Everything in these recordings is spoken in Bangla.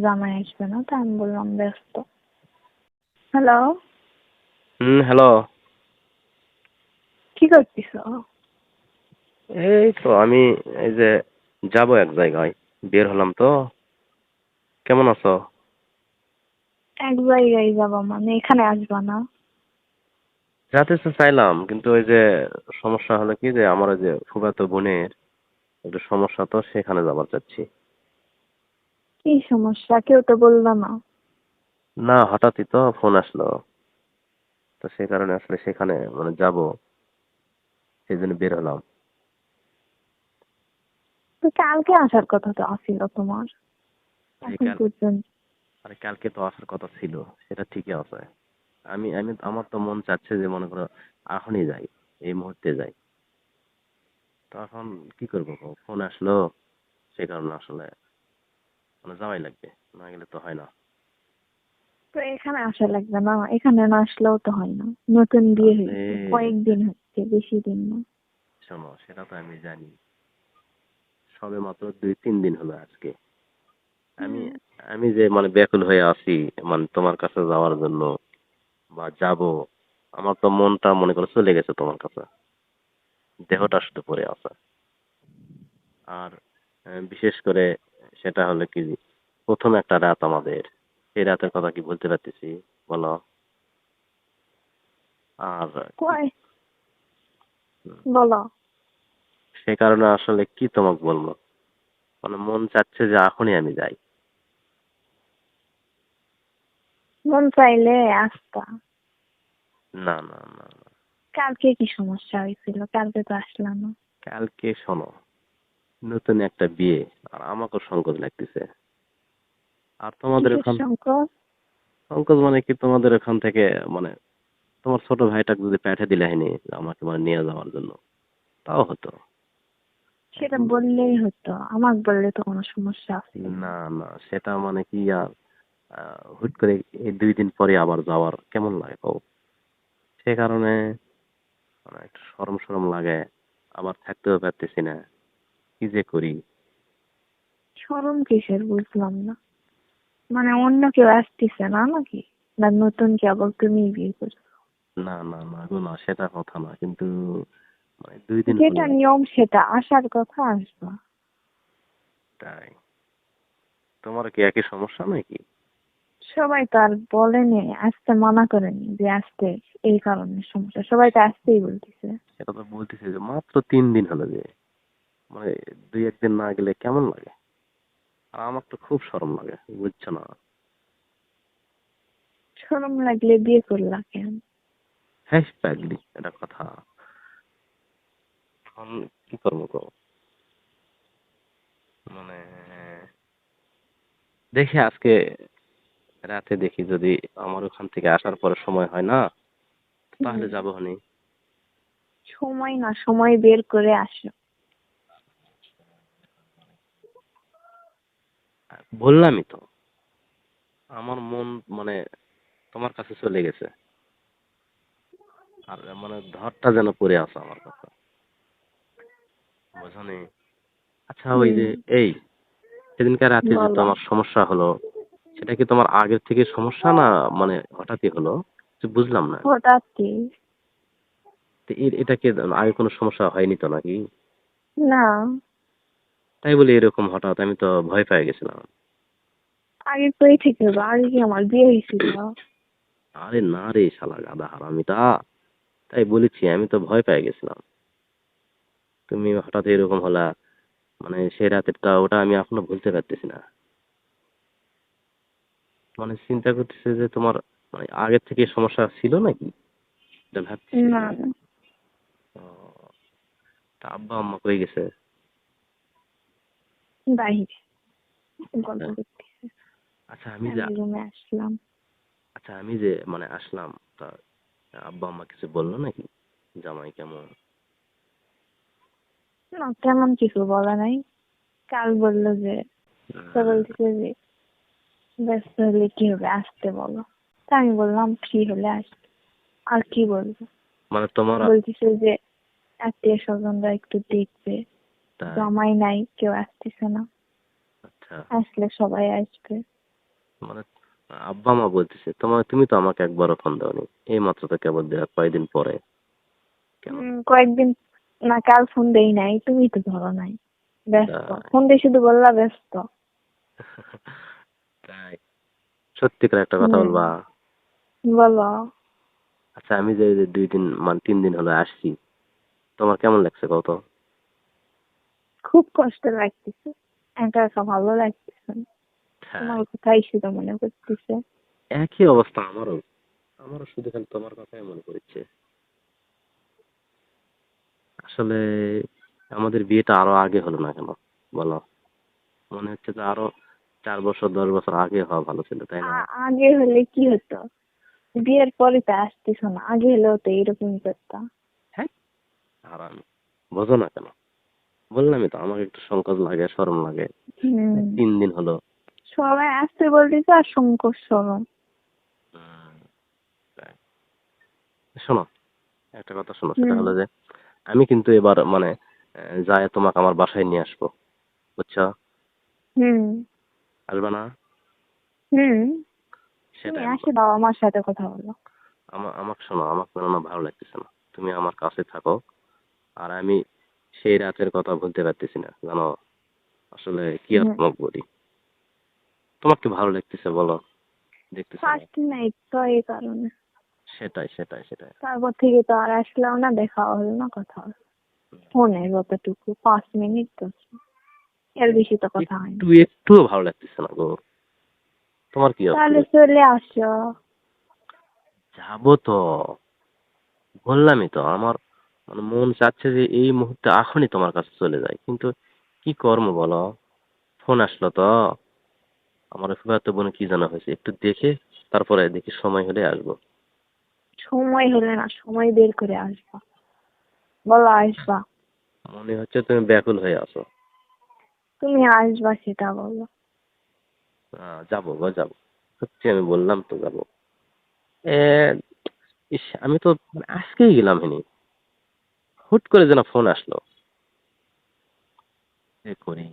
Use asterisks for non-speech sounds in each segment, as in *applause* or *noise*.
জামাই আসবে না তো আমি বললাম ব্যস্ত। হ্যালো হুম হ্যালো কি করছিস এই তো আমি এই যে যাব এক জায়গায় বের হলাম তো। কেমন আছো? এক জায়গায় যাব মানে এখানে আসবা না? যেতে তো চাইলাম কিন্তু ওই যে সমস্যা হলো কি যে আমার ওই যে ফুফাতো বোনের একটু সমস্যা তো সেখানে যাবার চাচ্ছি। কি সমস্যা? কেউ তো বলল না। না হঠাৎই তো ফোন আসলো। তো সেই কারণে আসলে সেখানে মানে যাব। সেই জন্য বের হলাম। তো কালকে আসার কথা তো আসিল তোমার? এখন কাল- পর্যন্ত। আরে কালকে তো আসার কথা ছিল সেটা ঠিকই আছে। আমি আমি আমার তো মন চাচ্ছে যে মনে করো এখনই যাই এই মুহূর্তে যাই। তখন কি করব? ফোন আসলো সে কারণে আসলে মানে যাওয়াই লাগবে না গেলে তো হয় না। তো এখানে আসা লাগবে না এখানে না আসলেও তো হয় না। নতুন বিয়ে হয়েছে কয়েকদিন হচ্ছে বেশি দিন না। শোনো সেটা তো আমি জানি। সবে মাত্র দুই তিন দিন হলো আজকে। আমি আমি যে মানে ব্যাকুল হয়ে আছি মানে তোমার কাছে যাওয়ার জন্য বা যাব আমার তো মনটা মনে করো চলে গেছে তোমার কাছে। দেহটা শুধু পড়ে আছে। আর বিশেষ করে সেটা হলো কি প্রথম একটা রাত আমাদের। সেই রাতের কথা কি বলতে পারতেছি? বলো। আর বলো। সে কারণে আসলে কি তোমাকে বলব? মানে মন চাচ্ছে যে এখনই আমি যাই। মন চাইলে আসতা। না না না। কালকে কি সমস্যা হয়েছিল? কালকে তো আসলাম। না কালকে শোনো। নতুন একটা বিয়ে আর আমাকেও সংকোচ লাগতেছে। আর তোমাদের ওখান সংকোচ? মানে কি তোমাদের ওখান থেকে মানে তোমার ছোট ভাইটাকে যদি পাঠিয়ে দিলে হয়নি আমাকে মানে নিয়ে যাওয়ার জন্য তাও হতো। সেটা বললেই হতো আমাকে বললে তো কোনো সমস্যা আছে। না না সেটা মানে কি আর হুট করে এই দুই দিন পরে আবার যাওয়ার কেমন লাগে কও? সে কারণে মানে একটু শরম শরম লাগে আবার থাকতেও পারতেছি না। কি যে করি? শরম কিসের বুঝলাম না। মানে অন্য কেউ আসতেছে না নাকি? না নতুন কেবল তুমি বিয়ে করছ? না না না গো না সেটা কথা না কিন্তু মানে দুই দিন যেটা নিয়ম সেটা আসার কথা আসবা। তাই। তোমার কি একই সমস্যা নাকি? সবাই তো আর বলেনি আসতে মানা করেনি যে আসতে এই কারণে সমস্যা। সবাই তো আসতেই বলতেছে। সেটা তো বলতেছে যে মাত্র তিন দিন হলো যে মানে দুই একদিন না গেলে কেমন লাগে? আর আমার তো খুব শরম লাগে বুঝছ না? শরম লাগলে বিয়ে করলা কেন? হ্যাঁ পাগলি এটা কথা। এখন কি করব গো? মানে দেখি আজকে রাতে দেখি যদি আমার ওখান থেকে আসার পরে সময় হয় না তাহলে যাব হানি। সময় না সময় বের করে আসো। বললামই তো। আমার মন মানে তোমার কাছে চলে গেছে। আর মানে ধরটা যেন পড়ে আছে আমার কাছে বোঝনি? আচ্ছা ওই যে এই সেদিনকার রাতে যে তোমার সমস্যা হলো সেটা কি তোমার আগের থেকে সমস্যা না মানে হঠাৎই হলো? কিছু বুঝলাম না। হঠাৎই। এটা কি আগে কোনো সমস্যা হয়নি তো নাকি? না। তাই বলে এরকম হঠাৎ আমি তো ভয় পেয়ে গেছিলাম। আগে কই থেকে হলো? আগে কি আমার বিয়ে হয়েছিল? আরে না রে শালা গাদা হারামিটা তাই বলেছি আমি তো ভয় পেয়ে গেছিলাম। তুমি হঠাৎ এরকম হলা মানে সেই রাতেরটা ওটা আমি এখনও ভুলতে পারতেছি না। মানে চিন্তা করতেছে যে তোমার মানে আগের থেকে সমস্যা ছিল নাকি? এটা ভাবছি না। তা আব্বা আম্মা কই গেছে? বাহিরে গল্প আচ্ছা আমি যে রুমে আসলাম। আচ্ছা আমি যে মানে আসলাম তা আব্বা আম্মা কিছু বলল নাকি? জামাই কেমন? না তেমন কিছু বলা নাই। কাল বলল যে তো বলতেছে যে ব্যস্ত হলে কি হবে আসতে বলো। তা আমি বললাম ফ্রি হলে আসবে আর কি বলব? মানে তোমার বলতেছে যে আত্মীয় স্বজনরা একটু দেখবে? জামাই নাই কেউ আসতেছে না। আচ্ছা। আসলে সবাই আসবে। মানে আব্বা মা বলতেছে তোমার তুমি তো আমাকে একবারও ফোন দাওনি। এই মাত্র তো কেবল দেওয়া কয়েকদিন পরে। কয়েকদিন না কাল ফোন দেই নাই তুমি তো ধরো নাই। ব্যস্ত। ফোন দিয়ে শুধু বললা ব্যস্ত। *laughs* তাই। সত্যিকার একটা কথা। বলবা। বলো। আচ্ছা আমি যে যে দুই দিন মানে তিন দিন হলো আসছি তোমার কেমন লাগছে কত খুব কষ্ট লাগতেছে। একা একা ভালো লাগতেছে না। তোমার কোথায় শুধু মনে করতেছে। একই অবস্থা আমারও। আমারও শুধু খালি তোমার কথাই মনে পড়ছে। আসলে আমাদের বিয়েটা আরও আগে হলো না কেন? বলো। মনে হচ্ছে যে আরও চার বছর দশ বছর আগে হওয়া ভালো ছিল তাই না? আগে হলে কি হতো? বিয়ের পরে তো আসতেছ না আগে হলেও তো এরকমই করতাম হ্যাঁ। আর আমি বোঝো না কেন? বললামই তো আমাকে একটু সংকোচ লাগে শরম লাগে। তিন দিন হলো সবাই আসতে বলতেছে আর সংকোচ সরম শোনো একটা কথা শোনো সেটা হলো যে আমি কিন্তু এবার মানে যায় তোমাকে আমার বাসায় নিয়ে আসব বুঝছ? হুম। আসবে না? হুম। আসে বাবা মার সাথে কথা বলো। আমার আমাকে শোনো আমাকে না ভালো লাগতেছে না। তুমি আমার কাছে থাকো আর আমি সেই রাতের কথা বলতে পারতেছি না জানো? আসলে কি আর তোমাকে বলি? তোমার কি ভালো লাগতেছে বলো? দেখতেছি ফার্স্ট নাইট তো এই কারণে। সেটাই সেটাই সেটাই। তারপর থেকে তো আর আসলাম না দেখা হলো না কথা ফোনে যতটুকু পাঁচ মিনিট তো। এর বেশি তো কথা হয়নি। একটু ভালো লাগতেছে না গো। তোমার কি তাহলে চলে আসো। যাব তো। বললামই তো আমার মানে মন চাচ্ছে যে এই মুহূর্তে এখনই তোমার কাছে চলে যাই। কিন্তু কি কর্ম বলো? ফোন আসলো তো। আমার ফুফাতো বোন কি জানা হয়েছে? একটু দেখে তারপরে দেখি সময় হলে আসব। সময় হলে না সময় বের করে আসবা। বলো আসবা। মনে হচ্ছে তুমি ব্যাকুল হয়ে আছো। তুমি আসবা সেটা বলো। যাব গো যাব। সত্যি আমি বললাম তো যাব। ইস আমি তো আজকেই গেলাম হিনি। হুট করে যেন ফোন আসলো। করি।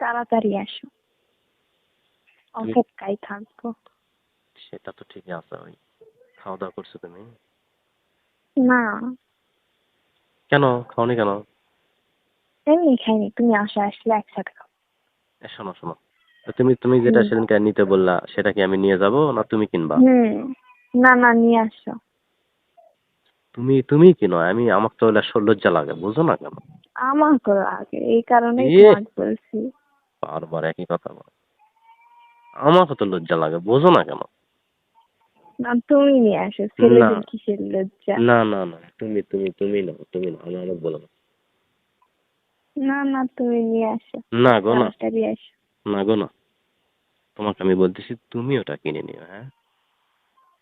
তাড়াতাড়ি আসো অপেক্ষায় থাকব। সেটা তো ঠিকই আছে ওই খাওয়া দাওয়া করছ তুমি? না। কেন? খাওনি কেন? এমনি খাইনি তুমি আসো আসলে একসাথে এ, শোনো। শোনো তুমি তুমি যেটা সেদিনকে নিতে বললা সেটা কি আমি নিয়ে যাব না তুমি কিনবা? হুম। না না নিয়ে আসো। তুমি তুমি কিনো আমি আমার তো লজ্জা লাগে বুঝো না কেন? আমাকে লাগে এই কারণেই ইয়ে। তোমাকে বলছি। বারবার একই কথা বলো। আমাকে তো লজ্জা লাগে বোঝো না কেন? না তুমি নিয়ে আসো ছেলেদের কিসের লজ্জা? না না না তুমি তুমি তুমি না তুমি না আমার বলো না না না তুমি নিয়ে আসো। না গো না। না গো না। তোমাকে আমি বলতেছি তুমি ওটা কিনে নিও হ্যাঁ?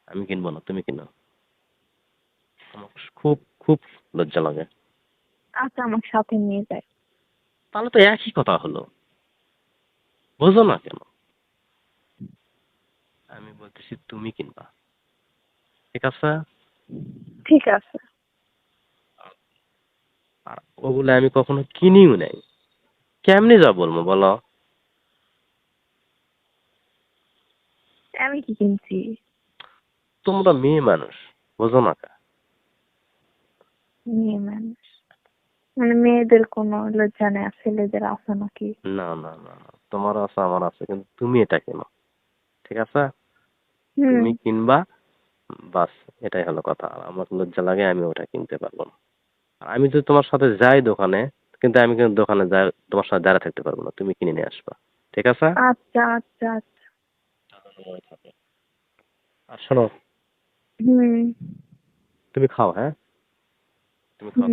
আমি কিনবো না তুমি কিনো। আমার খুব খুব লজ্জা লাগে। আচ্ছা আমার সাথে নিয়ে যাই। তাহলে তো একই কথা হলো। বোঝো না কেন? আমি বলতেছি তুমি কিনবা। ঠিক আছে? ঠিক আছে। আর ওগুলো আমি কখনো কিনিও নাই। কেমনে যা বলব বলো? আমি কি কিনছি? তোমরা মেয়ে মানুষ বোঝো না? মেয়ে মানুষ। মানে মেয়েদের কোনো লজ্জা নেই ছেলেদের আছে নাকি? না না না। তোমার আছে আমার আছে কিন্তু তুমি এটা কেনো? ঠিক আছে? তুমি কিনবা বাস এটাই হলো কথা। আর আমার লজ্জা লাগে আমি ওটা কিনতে পারব না। আর আমি যদি তোমার সাথে যাই দোকানে কিন্তু আমি কিন্তু দোকানে যাই তোমার সাথে দাঁড়া থাকতে পারব না তুমি কিনে নিয়ে আসবা। ঠিক আছে? আচ্ছা আচ্ছা আচ্ছা। আর শোনো। তুমি খাও হ্যাঁ? তুমি খাও।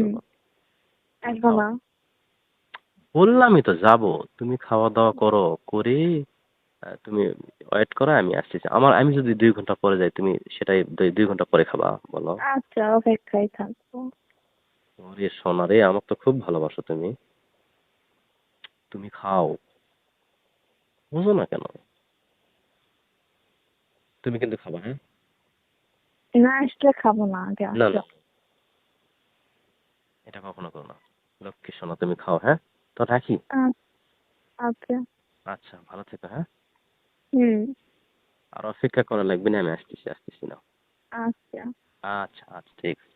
দাও বললামই তো যাব। তুমি খাওয়া দাওয়া করো। করে তুমি ওয়েট করো আমি আসতেছি আমার আমি যদি দুই ঘণ্টা পরে যাই তুমি সেটাই দুই ঘণ্টা পরে খাবা বলো। আচ্ছা অপেক্ষায় থাকব। ওরে সোনা রে আমার তো খুব ভালোবাসো তুমি। তুমি খাও। বুঝো না কেন? তুমি কিন্তু খাবা হ্যাঁ? না আসলে খাব না আগে না না। এটা কখনো করো না। লক্ষ্মী সোনা তুমি খাও হ্যাঁ? তো রাখি। আচ্ছা। আচ্ছা ভালো থেকো হ্যাঁ? হুম। আর অপেক্ষা করা লাগবে না আমি আসতেছি আসতেছি না আচ্ছা। আচ্ছা আচ্ছা ঠিক আছে।